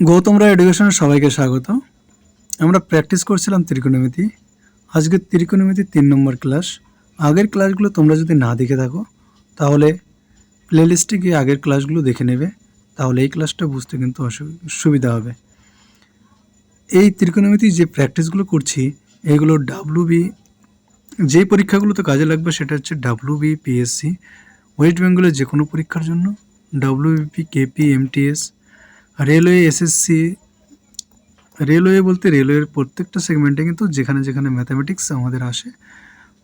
গৌতম রায় এডুকেশনের সবাইকে স্বাগত। আমরা প্র্যাকটিস করছিলাম ত্রিকোণমিতি। আজকে ত্রিকোণমিতি তিন নম্বর ক্লাস। আগের ক্লাসগুলো তোমরা যদি না দেখে থাকো, তাহলে প্লেলিস্টে গিয়ে আগের ক্লাসগুলো দেখে নেবে। তাহলে এই ক্লাসটা বুঝতে কিন্তু সুবিধা হবে। এই ত্রিকোণমিতি যে প্র্যাকটিসগুলো করছি, এগুলো ডাব্লু বি যেই পরীক্ষাগুলোতে কাজে লাগবে সেটা হচ্ছে ডাব্লু বি পিএসসি ওয়েস্ট বেঙ্গলের যে কোনো পরীক্ষার জন্য WBP KP MTS railway SSC, railway বলতে রেলওয়ের প্রত্যেকটা সেগমেন্টে কিন্তু যেখানে যেখানে ম্যাথামেটিক্স আমাদের আসে,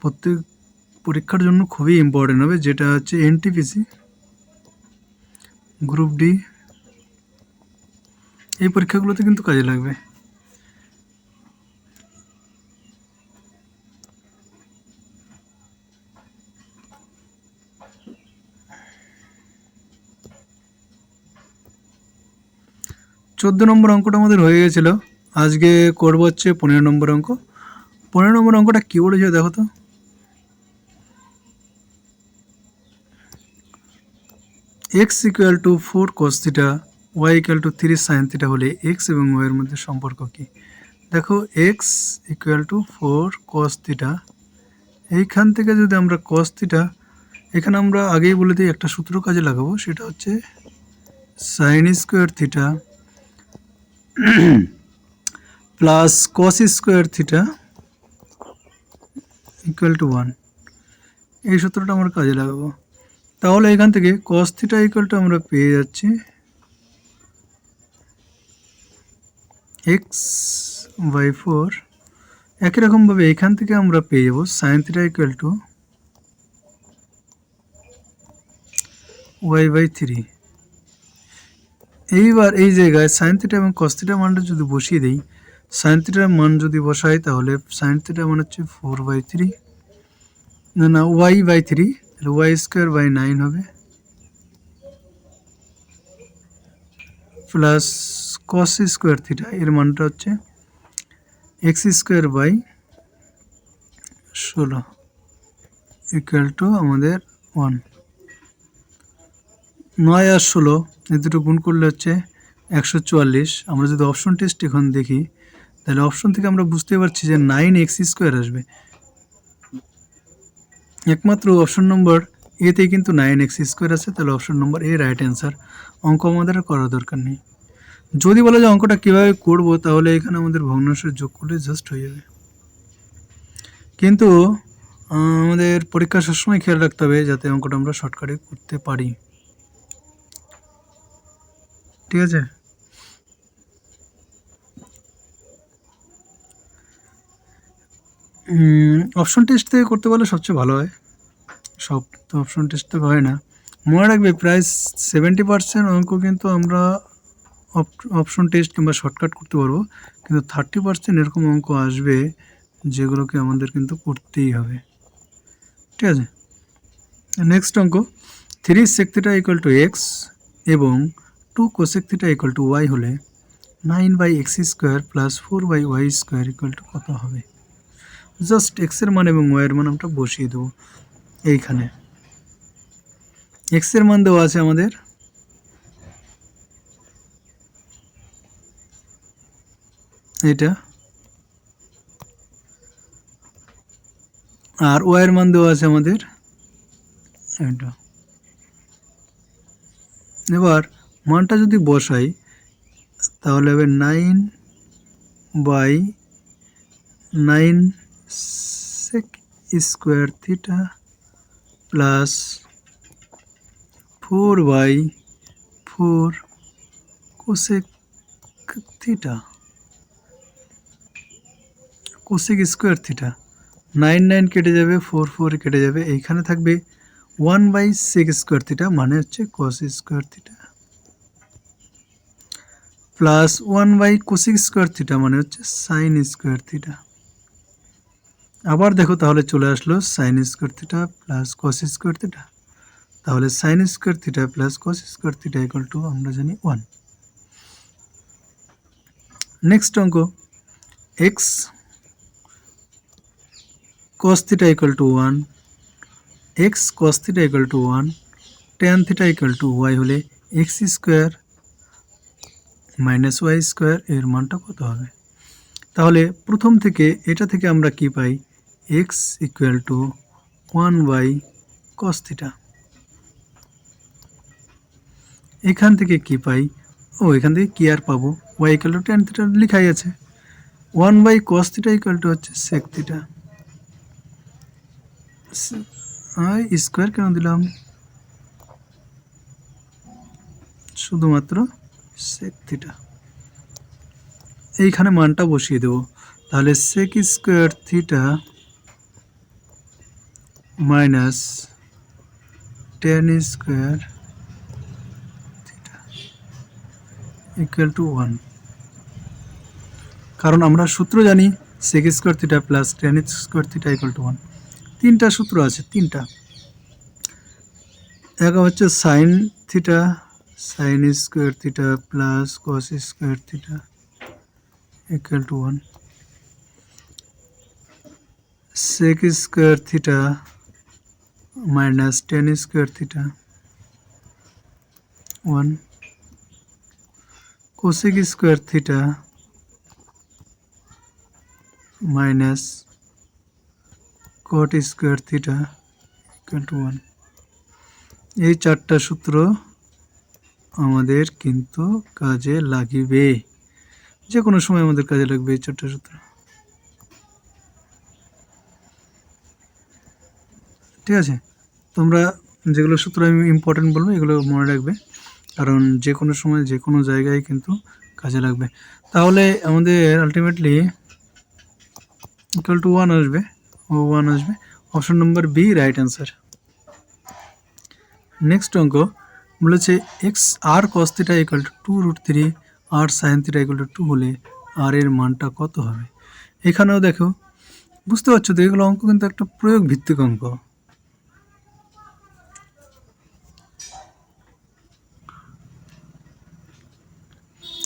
প্রত্যেক পরীক্ষার জন্য খুবই ইম্পর্টেন্ট হবে, যেটা হচ্ছে এনটিপিসি গ্রুপ ডি এই পরীক্ষাগুলোতে কিন্তু কাজে লাগবে। চোদ্দ নম্বর অঙ্কটা আমাদের হয়ে গেছিল। আজকে করব হচ্ছে পনেরো নম্বর অঙ্ক। পনেরো নম্বর অঙ্কটা কী বলেছে দেখো তো। X equal to four cos theta y equal to three sine theta হলে এক্স এবং ওয়াইয়ের মধ্যে সম্পর্ক কী? দেখো x equal to four cos theta এইখান থেকে যদি আমরা কস থিটা এখানে আমরা আগেই বলে দিই একটা সূত্র কাজে লাগাবো, সেটা হচ্ছে sine square theta plus cos square theta equal to one এই সূত্রটা আমরা কাজে লাগাবো। তাহলে এখান থেকে কস থিটা ইকুয়াল টু আমরা পেয়ে যাচ্ছি এক্স বাই ফোর একই রকমভাবে এখান থেকে আমরা পেয়ে যাব sine theta equal to y by three এইবার এই জায়গায় সাইন থিটা এবং থিটা মানটা যদি বসিয়ে দিই সাইন থিটার মান যদি বসাই তাহলে সাইন থিটা মান হচ্ছে ফোর বাই থ্রি না না ওয়াই বাই থ্রি তাহলে ওয়াই স্কোয়ার বাই নাইন হবে। প্লাস কস স্কোয়ার থিটা এর মানটা হচ্ছে এক্স স্কোয়ার বাই ষোলো ইকুয়াল টু আমাদের ওয়ান নয় আর ষোলো, এই দুটো গুণ করলে হচ্ছে একশো চুয়াল্লিশ। আমরা যদি অপশন টেস্ট এখন দেখি, তাহলে অপশন থেকে আমরা বুঝতে পারছি যে নাইন এক্স স্কোয়ার আসবে। একমাত্র অপশন নম্বর এতেই কিন্তু নাইন এক্স স্কোয়ার আছে, তাহলে option number A right answer অঙ্ক আমাদের করার দরকার নেই। যদি বলা যায় অঙ্কটা কীভাবে করব, তাহলে এখানে আমাদের ভগ্নাংশের যোগ করলে জাস্ট হয়ে যাবে। কিন্তু আমাদের পরীক্ষা সবসময় খেয়াল রাখতে হবে, যাতে অঙ্কটা আমরা শর্টকাটে করতে পারি। ঠিক আছে? অপশন টেস্ট থেকে করতে পারলে সবচেয়ে ভালো হয়। সব তো অপশন টেস্ট তো হয় না। মনে রাখবে, প্রায় সেভেন্টি পার্সেন্ট অঙ্ক কিন্তু আমরা অপশন টেস্ট কিংবা শর্টকাট করতে পারব। কিন্তু থার্টি পার্সেন্ট এরকম অঙ্ক আসবে যেগুলোকে আমাদের কিন্তু করতেই হবে। ঠিক আছে? নেক্সট অঙ্ক three sec equal to x এবং two cosec theta equal to y হলে nine by x square plus four by y square equal to কত হবে? জাস্ট এক্সের মান এবং ওয়াইয়ের মান আমরা বসিয়ে দেবো এইখানে। এক্সের মান দেওয়া আছে আমাদের এটা। আর ওয়াইয়ের মান দেওয়া আছে আমাদের এবার মানটা যদি বসাই, তাহলে হবে nine by nine sec square theta plus four by four cosec theta cosec square theta nine nine কেটে যাবে ফোর ফোর কেটে যাবে, এইখানে থাকবে one by sec square theta মানে হচ্ছে cos square theta plus one by cosec square theta মানে হচ্ছে সাইন স্কোয়ার থিটা আবার দেখো তাহলে চলে আসলো sine square theta plus cos square theta তাহলে sine square theta plus cos square theta equal to আমরা জানি ওয়ান নেক্সট অঙ্ক। X cos theta equal to 1 x cos theta equal to 1 tan theta equal to y হলে x square minus y square এর মানটা কত হবে? তাহলে প্রথম থেকে এটা থেকে আমরা কি পাই? X equal to one by cos theta. এখান থেকে কি পাই? ও, এখান থেকে কি আর পাবো? Y equal to tan theta লেখাই আছে। One by cos theta equal to হচ্ছে সেক থিটা। স্কোয়ার কেন দিলাম? শুধুমাত্র সেক থিটা এইখানে মানটা বসিয়ে দেব। তাহলে sec square theta minus tan square theta equal to one কারণ আমরা সূত্র জানি sec square theta plus tan square theta equal to one তিনটা সূত্র আছে, তিনটা। এক হচ্ছে sine theta sine square theta plus cos square theta equal to one sec square theta minus tan square theta one cosec square theta minus cot square theta equal to one এই চারটা সূত্র আমাদের কিন্তু কাজে লাগিবে। যে কোনো সময় আমাদের কাজে লাগবে, এই চারটা সূত্র। ঠিক আছে? তোমরা যেগুলো সূত্র আমি ইম্পর্টেন্ট বলব, এগুলো মনে রাখবে। কারণ যে কোনো সময় যে কোনো জায়গায় কিন্তু কাজে লাগবে। তাহলে আমাদের আলটিমেটলি ইকুয়াল টু ওয়ান আসবে। ও ওয়ান আসবে। Option number B right answer next অঙ্ক। বলেছে x r cos theta equal to two root three r sine theta equal to two হলে আর এর মানটা কত হবে? এখানেও দেখো, বুঝতে পারছ তো এগুলো অঙ্ক কিন্তু একটা প্রয়োগ ভিত্তিক অঙ্ক।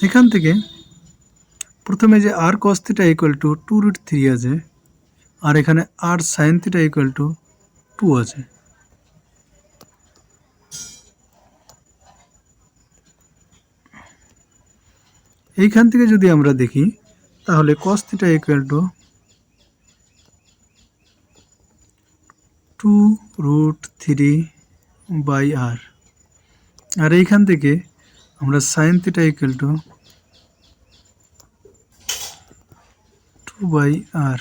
এখান থেকে প্রথমে যে r cos theta equal to two root three আছে, আর এখানে r sine theta equal to two আছে। এইখান থেকে যদি আমরা দেখি, তাহলে cos theta equal to two root three by r আর এইখান থেকে আমরা sine theta equal to two by r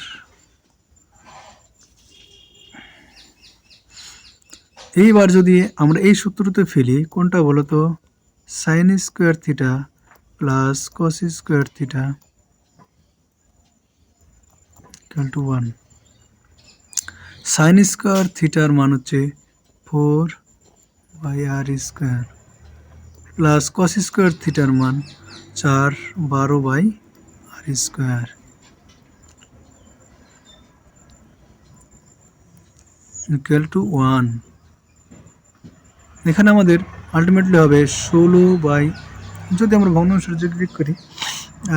এইবার যদি আমরা এই সূত্রতে ফেলি, কোনটা বলো তো sine square theta plus cos square theta equal to one sine square থিটার মান হচ্ছে four by r square plus cos square থিটার মান চার বারো by r square equal to one এখানে আমাদের আলটিমেটলি হবে ষোলো বাই যদি আমরা ভগ্নাংশ ক্লিক করি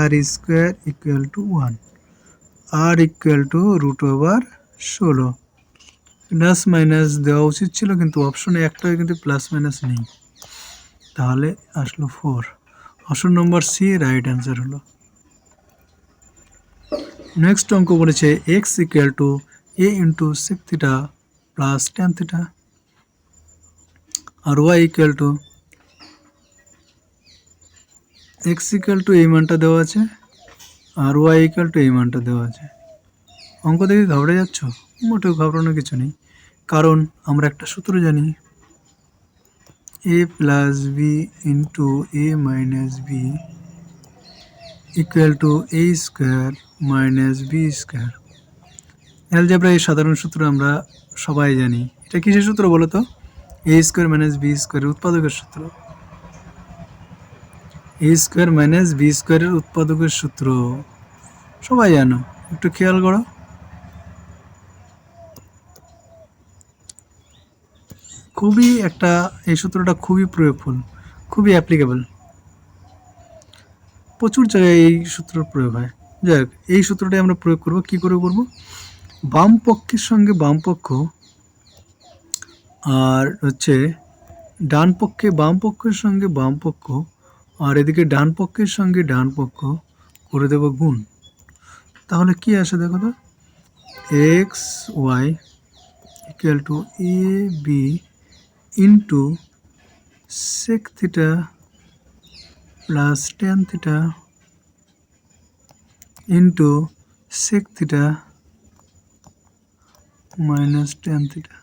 r square equal to one r equal to root over ষোলো। প্লাস মাইনাস দেওয়া উচিত ছিল, কিন্তু অপশনে একটাও কিন্তু প্লাস মাইনাস নেই। তাহলে আসলো four option number C right answer হলো। নেক্সট অঙ্ক বলেছে x equal to A into sec theta plus tan theta R y equal to x equal to এই মানটা দেওয়া আছে আর ওয়াই ইকুয়াল টু এই মানটা দেওয়া আছে। অঙ্ক দেখে ঘাবড়ে যাচ্ছ? মোটেও ঘাবড়ানোর কিছু নেই। কারণ আমরা একটা সূত্র জানি। A plus B into A minus B equal to A square minus B square algebra এই সাধারণ সূত্র আমরা সবাই জানি। এটা কিসের সূত্র বলো তো? এ স্কোয়ার মাইনাস বি স্কোয়ারের উৎপাদকের সূত্র। এ স্কোয়ার মাইনাস বি স্কোয়ারের উৎপাদকের সূত্র। সবাই জানো, একটু খেয়াল করো। খুবই একটা, এই সূত্রটা খুবই প্রয়োগফুল, খুবই অ্যাপ্লিকেবল প্রচুর জায়গায় এই সূত্র প্রয়োগ হয়। যাই হোক, এই সূত্রটাই আমরা প্রয়োগ করব, কি করে করব? বাম পক্ষের সঙ্গে বাম পক্ষ আর হচ্ছে ডান পক্ষে বাম পক্ষের সঙ্গে বাম পক্ষ আর এদিকে ডান পক্ষের সঙ্গে ডান পক্ষ করে দেব গুণ। তাহলে কি আসে দেখো তো? X y equal to A B into sec theta plus tan theta into sec theta minus tan theta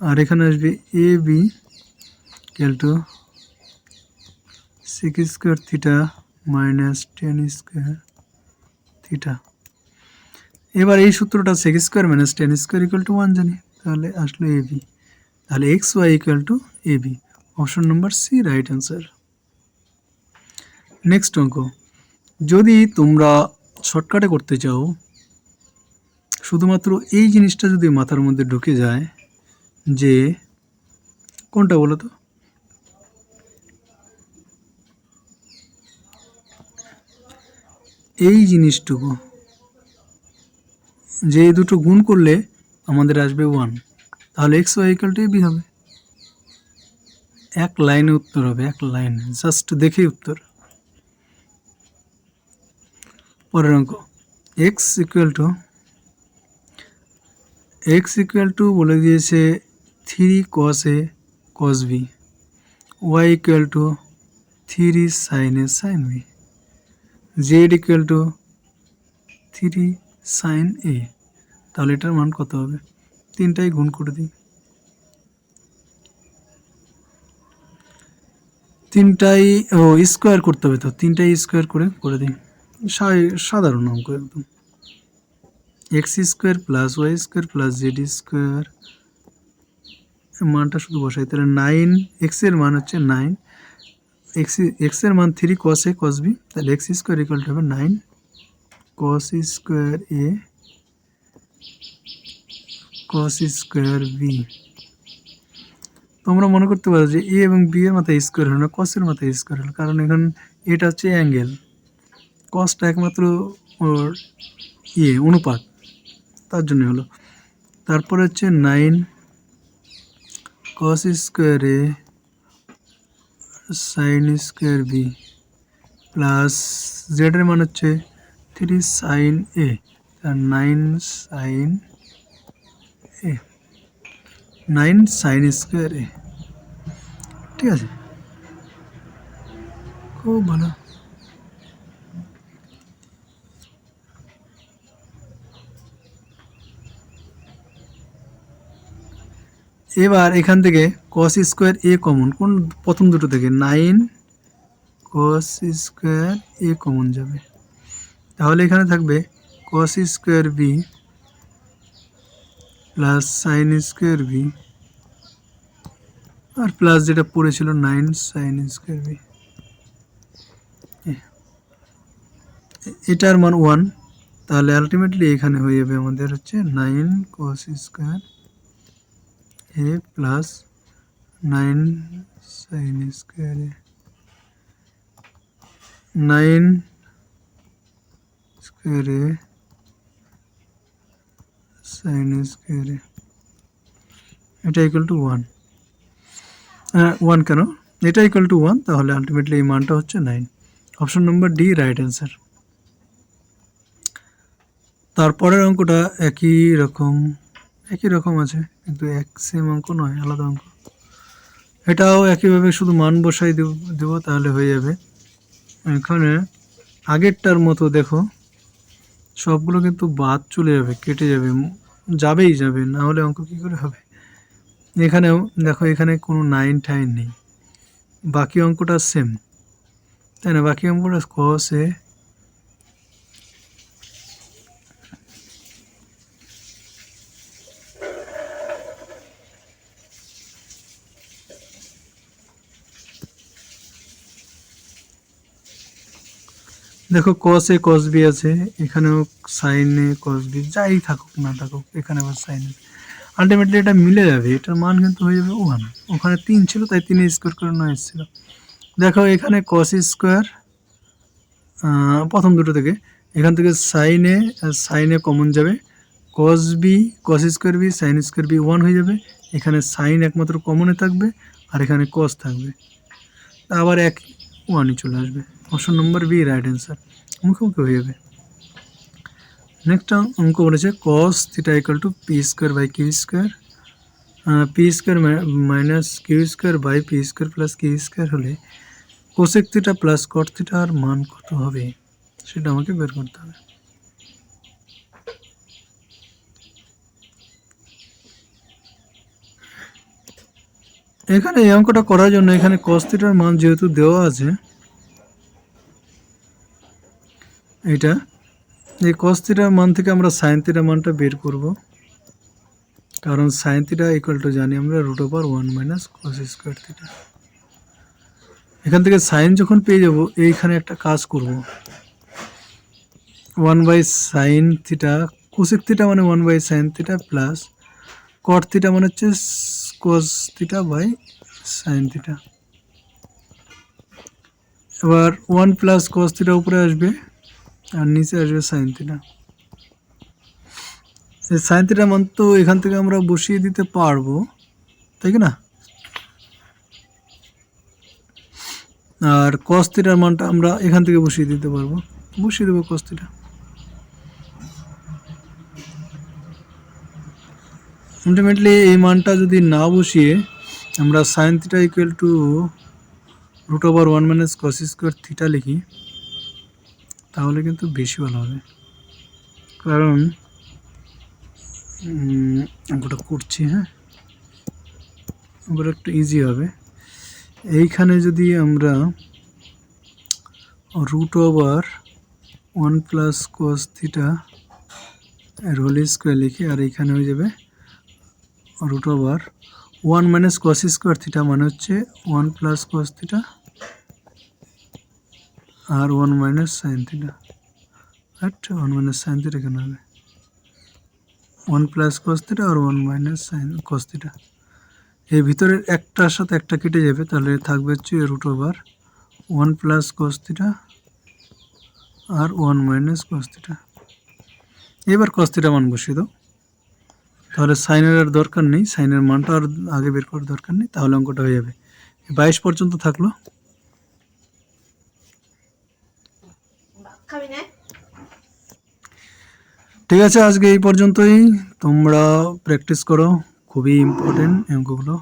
আর এখানে আসবে A B equal to sec square theta minus tan square theta এবার এই সূত্রটা sec square minus tan square equal to one জানি। তাহলে আসলো A B তাহলে x y equal to A B option number C right answer next অঙ্ক। যদি তোমরা শর্টকাটে করতে চাও, শুধুমাত্র এই জিনিসটা যদি মাথার মধ্যে ঢুকে যায়, যে কোনটা বলো তো? এই জিনিসটুকু। যে এই দুটো গুণ করলে আমাদের আসবে ওয়ান তাহলে x y equal to B হবে। এক লাইনে উত্তর হবে, এক লাইনে। জাস্ট দেখেই উত্তর। পরের অঙ্ক। X equal to x equal to বলে দিয়েছে three cos A cos B y equal to three sine A sine B z equal to three sine A তাহলে এটার মান কত হবে? তিনটাই গুণ করে দিই। তিনটাই, ও স্কোয়ার করতে হবে তো। তিনটাই স্কোয়ার করে করে দিই। সাধারণ অঙ্ক একদম। X square plus y square plus z square মানটা শুধু বসাই। তাহলে নাইন এক্সের মান হচ্ছে নাইন এক্স এক্সের মান three cos A cos B তাহলে এক্স স্কোয়ার ইকুয়াল টু হবে nine cos square A cos square B তোমরা মনে করতে পারো যে এ এবং বি এর মাথায় স্কোয়ার হলো না কসের মাথায় স্কোয়ার হলো, কারণ এখন এটা হচ্ছে অ্যাঙ্গেল কসটা একমাত্র ওর ইয়ে অনুপাত, তার জন্য হলো। তারপর হচ্ছে nine cos square A sine square B plus জেডের মান হচ্ছে three sine A nine sine A, nine sine square A. ঠিক আছে? খুব ভালো। এবার এখান থেকে কস স্কোয়ার এ কমন কোন প্রথম দুটো থেকে? Nine cos square A common যাবে। তাহলে এখানে থাকবে cos square B plus sine square B আর প্লাস যেটা পড়েছিল নাইন সাইন স্কোয়ার বি এটার মান ওয়ান তাহলে আলটিমেটলি এখানে হয়ে যাবে আমাদের হচ্ছে nine cos square A plus nine sine square A nine square A sine square A এটা ইকুয়াল টু ওয়ান ওয়ান কেন? এটা ইকুয়াল টু ওয়ান তাহলে আলটিমেটলি এই মানটা হচ্ছে nine option number D right answer তারপরের অঙ্কটা একই রকম। একই রকম আছে, কিন্তু এক সেম অঙ্ক নয়, আলাদা অঙ্ক। এটাও একইভাবে শুধু মান বসাই দেব তাহলে হয়ে যাবে। এখানে আগেরটার মতো দেখো, সবগুলো কিন্তু বাদ চলে যাবে, কেটে যাবে, যাবেই যাবে, না হলে অঙ্ক কী করে হবে? এখানেও দেখো, এখানে কোনো নাইন টাইন নেই। বাকি অঙ্কটা সেম তাই না? বাকি অঙ্কটা কসে দেখো কস এ কস বি আছে। এখানেও সাইনে কস বি যাই থাকুক না থাকুক, এখানে আবার সাইনে আলটিমেটলি এটা মিলে যাবে, এটার মান কিন্তু হয়ে যাবে ওয়ান ওখানে তিন ছিল, তাই তিনে স্কোয়ার করে নয় এসেছিল। দেখো, এখানে কস স্কোয়ার প্রথম দুটো থেকে। এখান থেকে সাইনে সাইনে কমন যাবে। Cos B cos square B sine square B one হয়ে যাবে। এখানে সাইন একমাত্র কমনে থাকবে, আর এখানে কস থাকবে। আবার এক ওয়ানই চলে আসবে। Option number B right answer মুখোমুখি হয়ে যাবে। নেক্সট অঙ্ক বলেছে cos theta equal to P square by Q square P square minus Q square by P square plus Q square হলে কোসেক থিটা প্লাস কট থিটার মান কত হবে? সেটা আমাকে বের করতে হবে। এখানে এই অঙ্কটা করার জন্য এখানে থিটার মান যেহেতু দেওয়া আছে এটা এই থিটার মান থেকে আমরা সাইন মানটা বের করব। কারণ সাইন থিটা ইকুয়াল টু জানি আমরা root over one minus cos square theta এখান থেকে সাইন যখন পেয়ে যাব, এইখানে একটা কাজ করব। One by sine theta cosec theta মানে one by sine theta plus cot theta মানে হচ্ছে cos theta by sine theta এবার ওয়ান প্লাস কস থিটা উপরে আসবে। আর নিচে আসবে সাইন থিটা এই সাইন থিটা মান তো এখান থেকে আমরা বসিয়ে দিতে পারব, তাই কি না? আর কস থিটার মানটা আমরা এখান থেকে বসিয়ে দিতে পারব। বসিয়ে দেবো কস থিটা আলটিমেটলি এই মানটা যদি না বসিয়ে আমরা sine theta equal to root over one minus cos square theta লিখি তাহলে কিন্তু বেশি ভালো হবে। কারণ অঙ্কটা করছি হ্যাঁ? অঙ্কটা একটু ইজি হবে। এইখানে যদি আমরা root over one plus cos theta whole square লিখি, আর এইখানে হয়ে যাবে root over one minus cos square theta মানে হচ্ছে ওয়ান প্লাস কস থিটা আর ওয়ান মাইনাস সাইন থিটা আচ্ছা ওয়ান মাইনাস সাইন থিটা কেন হবে? ওয়ান প্লাস কস আর one minus sine cos theta এই ভিতরের একটার সাথে একটা কেটে যাবে, তাহলে থাকবে হচ্ছে root over one plus cos theta আর ওয়ান মাইনাস কস থিটা এবার কস থিটা মান বসিয়ে দাও। তাহলে সাইনের আর দরকার নেই সাইনের মানটা আর আগে বের করার দরকার নেই, তাহলে অঙ্কটা হয়ে যাবে। বাইশ পর্যন্ত থাকল। ঠিক আছে আজকে এই পর্যন্তই। তোমরা প্র্যাকটিস করো খুবই ইম্পর্টেন্ট অঙ্কগুলো